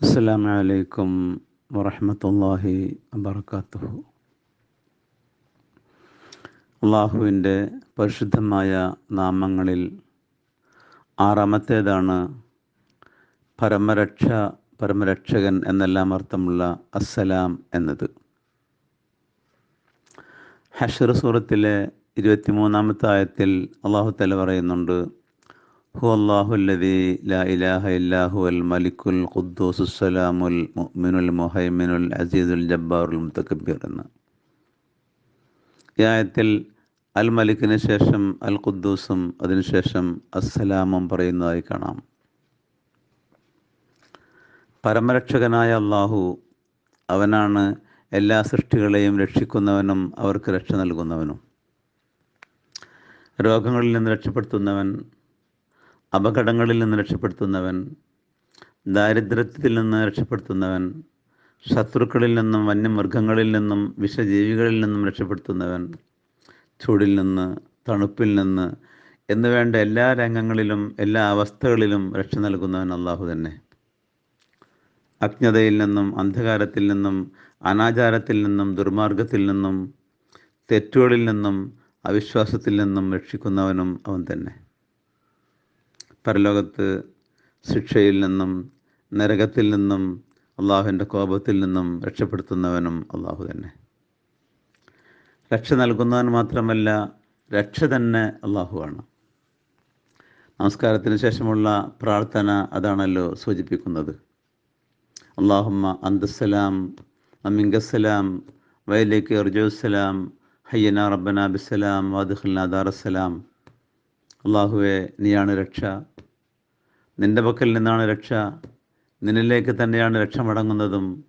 അസ്സാം വലൈക്കും വറഹമത്തല്ലാഹി വബർക്കാത്തുഹു അള്ളാഹുവിന്റെ പരിശുദ്ധമായ നാമങ്ങളിൽ ആറാമത്തേതാണ് പരമരക്ഷ പരമരക്ഷകൻ എന്നെല്ലാം അർത്ഥമുള്ള അസ്സലാം എന്നത്. ഹഷർ സൂറത്തിലെ ഇരുപത്തിമൂന്നാമത്തെ ആയത്തിൽ അള്ളാഹു തല പറയുന്നുണ്ട് അള്ളാഹുല്ലതി ലാ ഇലാഹ ഇല്ലാഹു അൽ മലിക്കുൽ ഖുദ്ദൂസ് സലാമുൽ മുഅ്മിനുൽ മുഹൈമിനുൽ അസീസുൽ ജബ്ബാറുൽ മുത്തക്കബീർ എന്ന്. ഈ ആയത്തിൽ അൽ മലിക്കിന് ശേഷം അൽ ഖുദ്ദൂസും അതിനുശേഷം അസ്സലാമും പറയുന്നതായി കാണാം. പരമരക്ഷകനായ അള്ളാഹു അവനാണ് എല്ലാ സൃഷ്ടികളെയും രക്ഷിക്കുന്നവനും അവർക്ക് രക്ഷ നൽകുന്നവനും. രോഗങ്ങളിൽ നിന്ന് രക്ഷപ്പെടുത്തുന്നവൻ അപകടങ്ങളിൽ നിന്ന് രക്ഷപ്പെടുത്തുന്നവൻ ദാരിദ്ര്യത്തിൽ നിന്ന് രക്ഷപ്പെടുത്തുന്നവൻ ശത്രുക്കളിൽ നിന്നും വന്യമൃഗങ്ങളിൽ നിന്നും വിഷജീവികളിൽ നിന്നും രക്ഷപ്പെടുത്തുന്നവൻ ചൂടിൽ നിന്ന് തണുപ്പിൽ നിന്ന് എന്ന് വേണ്ട എല്ലാ രംഗങ്ങളിലും എല്ലാ അവസ്ഥകളിലും രക്ഷ നൽകുന്നവൻ അള്ളാഹു തന്നെ. അജ്ഞതയിൽ നിന്നും അന്ധകാരത്തിൽ നിന്നും അനാചാരത്തിൽ നിന്നും ദുർമാർഗത്തിൽ നിന്നും തെറ്റുകളിൽ നിന്നും അവിശ്വാസത്തിൽ നിന്നും രക്ഷിക്കുന്നവനും അവൻ തന്നെ. പരലോകത്ത് ശിക്ഷയിൽ നിന്നും നരകത്തിൽ നിന്നും അള്ളാഹുവിന്റെ കോപത്തിൽ നിന്നും രക്ഷപ്പെടുത്തുന്നവനും അള്ളാഹു തന്നെ. രക്ഷ നൽകുന്നവൻ മാത്രമല്ല രക്ഷ തന്നെ അള്ളാഹുവാണ്. നമസ്കാരത്തിന് ശേഷമുള്ള പ്രാർത്ഥന അതാണല്ലോ സൂചിപ്പിക്കുന്നത്. അള്ളാഹുമ്മ അന്തസ്സലാം അമിങ്കസ്സലാം വയലേക്ക് അർജുസലാം ഹയ്യന റബ്ബന ബിസ്സലാം വാദുഖൽന ദാറസ്സലാം. അള്ളാഹുവെ നീയാണ് രക്ഷ. നിന്റെ പക്കൽ നിന്നാണ് രക്ഷ. നിന്നിലേക്ക് തന്നെയാണ് രക്ഷ മടങ്ങുന്നതും.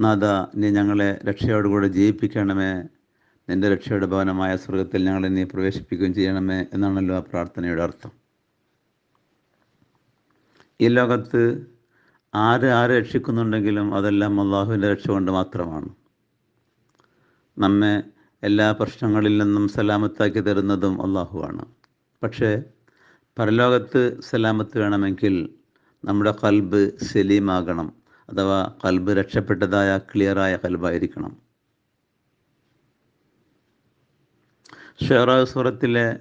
നാഥ നീ ഞങ്ങളെ രക്ഷയോടുകൂടെ ജയിപ്പിക്കണമേ. നിന്റെ രക്ഷയുടെ ഭവനമായ സ്വർഗത്തിൽ ഞങ്ങളെ നീ പ്രവേശിപ്പിക്കുകയും ചെയ്യണമേ എന്നാണല്ലോ ആ പ്രാർത്ഥനയുടെ അർത്ഥം. ഈ ലോകത്ത് ആര് ആര് രക്ഷിക്കുന്നുണ്ടെങ്കിലും അതെല്ലാം അള്ളാഹുവിന്റെ രക്ഷ കൊണ്ട് മാത്രമാണ്. നമ്മെ എല്ലാ പ്രശ്നങ്ങളിൽ നിന്നും സലാമത്താക്കി തരുന്നതും അള്ളാഹുവാണ് പക്ഷേ പരലോകത്ത് സലാമത്ത് വേണമെങ്കിൽ നമ്മുടെ കൽബ് സലീമാകണം അഥവാ കൽബ് രക്ഷപ്പെട്ടതായ ക്ലിയറായ കൽബായിരിക്കണം. ഷെറ സൂറത്തിലെ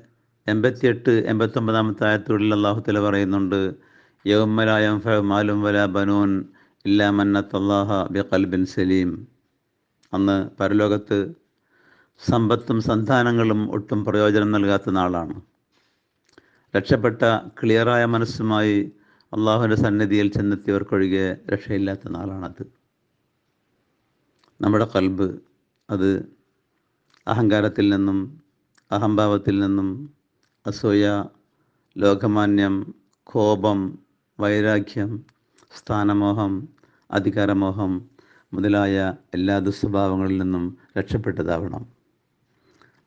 എൺപത്തിയെട്ട് എൺപത്തൊമ്പതാമത്തെ ആയത്തുകളിൽ അള്ളാഹു തല പറയുന്നുണ്ട് യൗമലായം ഫലും വല ബനൂൻ ഇല്ലാ മന്നത്തല്ലാഹ ബി കൽബിൻ സലീം. അന്ന് പരലോകത്ത് സമ്പത്തും സന്താനങ്ങളും ഒട്ടും പ്രയോജനം നൽകാത്ത നാളാണ്. രക്ഷപ്പെട്ട ക്ലിയറായ മനസ്സുമായി അള്ളാഹുവിന്റെ സന്നിധിയിൽ ചെന്നെത്തിയവർക്കൊഴികെ രക്ഷയില്ലാത്ത നാളാണത്. നമ്മുടെ കൽബ് അത് അഹങ്കാരത്തിൽ നിന്നും അഹംഭാവത്തിൽ നിന്നും അസൂയ ലോകമാന്യം കോപം വൈരാഗ്യം സ്ഥാനമോഹം അധികാരമോഹം മുതലായ എല്ലാ ദുസ്വഭാവങ്ങളിൽ നിന്നും രക്ഷപ്പെട്ടതാവണം.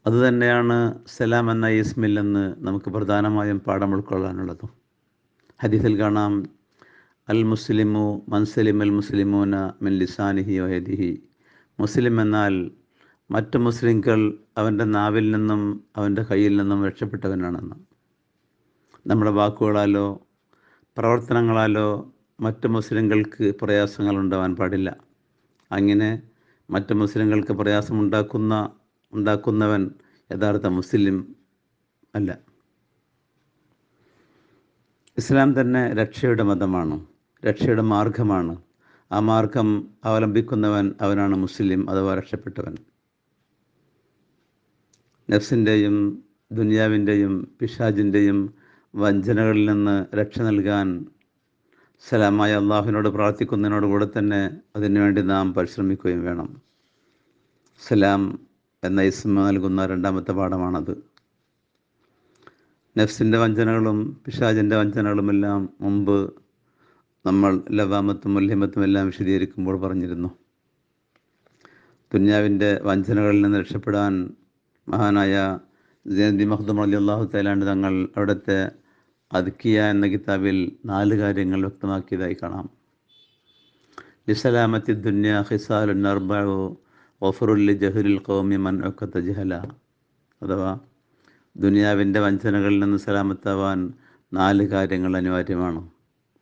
അതുതന്നെയാണ് സലാം എന്ന ഇസ്മിൽ നമുക്ക് പ്രധാനമായും പാഠം ഉൾക്കൊള്ളാനുള്ളത്. ഹദീസിൽ കാണാം അൽ മുസ്ലിമു മൻസലിം അൽ മുസ്ലിമൂന മിൻ ലിസാനിഹി ഒഹദിഹി മുസ്ലിം എന്നാൽ മറ്റ് മുസ്ലിംകൾ അവന്റെ നാവിൽ നിന്നും അവന്റെ കയ്യിൽ നിന്നും രക്ഷപ്പെട്ടവനാണെന്ന്. നമ്മുടെ വാക്കുകളാലോ പ്രവർത്തനങ്ങളാലോ മറ്റ് മുസ്ലിങ്ങൾക്ക് പ്രയാസങ്ങൾ ഉണ്ടാവാൻ പാടില്ല. അങ്ങനെ മറ്റ് മുസ്ലിങ്ങൾക്ക് പ്രയാസമുണ്ടാക്കുന്ന ഉണ്ടാക്കുന്നവൻ യഥാർത്ഥ മുസ്ലിം അല്ല. ഇസ്ലാം തന്നെ രക്ഷയുടെ മതമാണ് രക്ഷയുടെ മാർഗമാണ്. ആ മാർഗം അവലംബിക്കുന്നവൻ അവനാണ് മുസ്ലിം അഥവാ രക്ഷപ്പെട്ടവൻ. നഫ്സിന്റെയും ദുനിയാവിന്റെയും പിശാജിന്റെയും വഞ്ചനകളിൽ നിന്ന് രക്ഷ നൽകാൻ സലാമായ അള്ളാഹുവിനോട് പ്രാർത്ഥിക്കുന്നതിനോടുകൂടെ തന്നെ അതിനുവേണ്ടി നാം പരിശ്രമിക്കുകയും വേണം. സലാം എന്ന ഇസ്മ നൽകുന്ന രണ്ടാമത്തെ പാഠമാണത്. നഫ്സിന്റെ വഞ്ചനകളും പിശാജിന്റെ വഞ്ചനകളുമെല്ലാം മുമ്പ് നമ്മൾ ലവാമത്തും മുല്യമത്തും എല്ലാം വിശദീകരിക്കുമ്പോൾ പറഞ്ഞിരുന്നു. ദുന്യാവിന്റെ വഞ്ചനകളിൽ നിന്ന് രക്ഷപ്പെടാൻ മഹാനായ ജയന്തി മഹദും അലി അള്ളാഹു തൈലാണ്ട് തങ്ങൾ അവിടുത്തെ അതുക്കിയ എന്ന കിതാബിൽ നാല് കാര്യങ്ങൾ വ്യക്തമാക്കിയതായി കാണാം. ലിസലാമത്തി ദുന്യ ഹിസാലുൻ നർബു ഓഫറുല്ലി ജഹുലിൽ കൗമി മൻ ഒക്കത്ത ജഹല. അഥവാ ദുനിയാവിന്റെ വഞ്ചനകളിൽ നിന്ന് സലാമത്താവാൻ നാല് കാര്യങ്ങൾ അനിവാര്യമാണ്.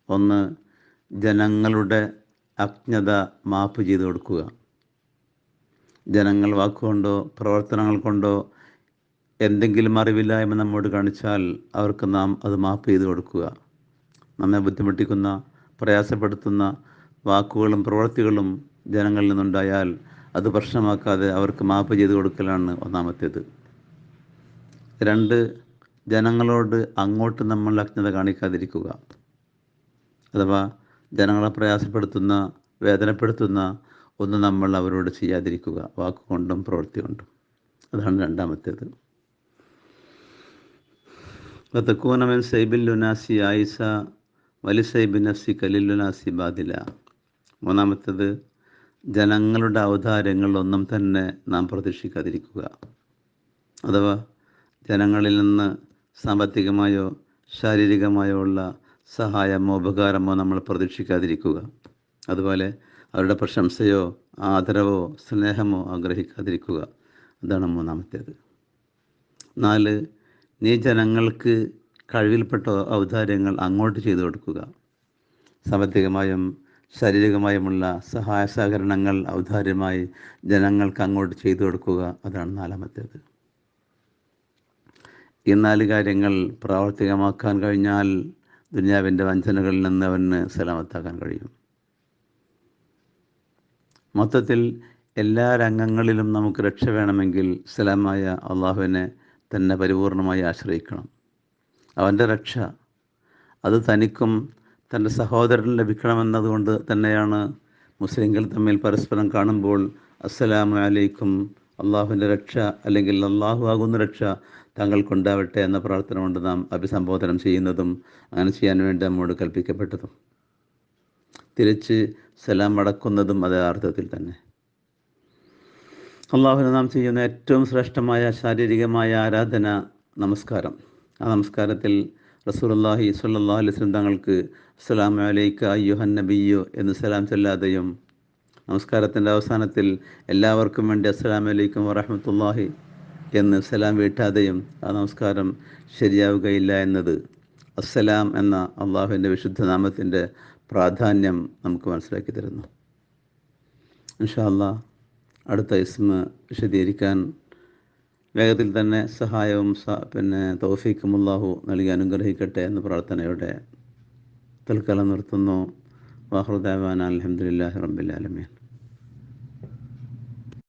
ഒന്ന് ജനങ്ങളുടെ അജ്ഞത മാപ്പ് ചെയ്തു കൊടുക്കുക. ജനങ്ങൾ വാക്കുകൊണ്ടോ പ്രവർത്തനങ്ങൾ കൊണ്ടോ എന്തെങ്കിലും അറിവില്ലായ്മ നമ്മോട് കാണിച്ചാൽ അവർക്ക് നാം അത് മാപ്പ് ചെയ്തു കൊടുക്കുക. നമ്മെ ബുദ്ധിമുട്ടിക്കുന്ന പ്രയാസപ്പെടുത്തുന്ന വാക്കുകളും പ്രവൃത്തികളും ജനങ്ങളിൽ നിന്നുണ്ടായാൽ അത് പ്രശ്നമാക്കാതെ അവർക്ക് മാപ്പ് ചെയ്ത് കൊടുക്കലാണ് ഒന്നാമത്തേത്. രണ്ട് ജനങ്ങളോട് അങ്ങോട്ട് നമ്മൾ അജ്ഞത കാണിക്കാതിരിക്കുക. അഥവാ ജനങ്ങളെ പ്രയാസപ്പെടുത്തുന്ന വേദനപ്പെടുത്തുന്ന ഒന്ന് നമ്മൾ അവരോട് ചെയ്യാതിരിക്കുക. വാക്കുകൊണ്ടും പ്രവൃത്തി കൊണ്ടും അതാണ് രണ്ടാമത്തേത്. വതക്കൂനമൻ സൈബിൻ ലുനാസി ആയിസ വലി സൈബിൻ നഫ്സി കലിൽ ലുനാസി ബാദില. മൂന്നാമത്തേത് ജനങ്ങളുടെ അവതാരങ്ങളിലൊന്നും തന്നെ നാം പ്രതീക്ഷിക്കാതിരിക്കുക. അഥവാ ജനങ്ങളിൽ നിന്ന് സാമ്പത്തികമായോ ശാരീരികമായോ ഉള്ള സഹായമോ ഉപകാരമോ നമ്മൾ പ്രതീക്ഷിക്കാതിരിക്കുക. അതുപോലെ അവരുടെ പ്രശംസയോ ആദരവോ സ്നേഹമോ ആഗ്രഹിക്കാതിരിക്കുക. അതാണ് മൂന്നാമത്തേത്. നാല് നീ ജനങ്ങൾക്ക് കഴിവിൽപ്പെട്ട ഔദാര്യങ്ങൾ അങ്ങോട്ട് ചെയ്തു കൊടുക്കുക. സാമ്പത്തികമായും ശാരീരികമായുമുള്ള സഹായ സഹകരണങ്ങൾ ഔദാര്യമായി ജനങ്ങൾക്ക് അങ്ങോട്ട് ചെയ്തു കൊടുക്കുക അതാണ് നാലാമത്തേത്. ഈ നാല് കാര്യങ്ങൾ പ്രാവർത്തികമാക്കാൻ കഴിഞ്ഞാൽ ദുനിയാവിന്റെ വഞ്ചനകളിൽ നിന്ന് അവന് സലാമത്താക്കാൻ കഴിയും. മൊത്തത്തിൽ എല്ലാ രംഗങ്ങളിലും നമുക്ക് രക്ഷ വേണമെങ്കിൽ സലാമായ അള്ളാഹുവിനെ തന്നെ പരിപൂർണമായി ആശ്രയിക്കണം. അവന്റെ രക്ഷ അത് തനിക്കും തന്റെ സഹോദരൻ ലഭിക്കണമെന്നതുകൊണ്ട് തന്നെയാണ് മുസ്ലിങ്ങൾ തമ്മിൽ പരസ്പരം കാണുമ്പോൾ അസ്സലാമു അലൈക്കും അള്ളാഹുവിന്റെ രക്ഷ അല്ലെങ്കിൽ അള്ളാഹു ആകുന്ന രക്ഷ താങ്കൾക്കുണ്ടാവട്ടെ എന്ന പ്രാർത്ഥന കൊണ്ട് നാം അഭിസംബോധനം ചെയ്യുന്നതും അങ്ങനെ ചെയ്യാൻ വേണ്ടി നമ്മോട് കൽപ്പിക്കപ്പെട്ടതും. തിരിച്ച് സലാം അടക്കുന്നതും അതേ അർത്ഥത്തിൽ തന്നെ. അള്ളാഹുവിന് നാം ചെയ്യുന്ന ഏറ്റവും ശ്രേഷ്ഠമായ ശാരീരികമായ ആരാധന നമസ്കാരം. ആ നമസ്കാരത്തിൽ റസൂലുള്ളാഹി സ്വല്ലല്ലാഹു അലൈഹി വസല്ലം തങ്ങൾക്ക് അസ്സലാമു അലൈക്ക അയ്യുഹൻ നബിയോ എന്ന് സലാം ചെല്ലാതെയും നമസ്കാരത്തിന്റെ അവസാനത്തിൽ എല്ലാവർക്കും വേണ്ടി അസ്സലാമു അലൈക്കും വറഹമത്തല്ലാഹി എന്ന് സലാം വീട്ടാതെയും ആ നമസ്കാരം ശരിയാവുകയില്ല എന്നത് അസ്സലാം എന്ന അള്ളാഹുവിന്റെ വിശുദ്ധ നാമത്തിന്റെ പ്രാധാന്യം നമുക്ക് മനസ്സിലാക്കി തരുന്നു. ഇൻഷാ അടുത്ത ഇസ്മ വിശദീകരിക്കാൻ വേഗത്തിൽ തന്നെ സഹായവും പിന്നെ തൗഫീഖും അല്ലാഹു നൽകി അനുഗ്രഹിക്കട്ടെ എന്ന പ്രാർത്ഥനയോടെ തൽക്കാലം നിർത്തുന്നു. വാഹൃദാൻ അലഹമുല്ലാ റബ്ബിലാലമീൻ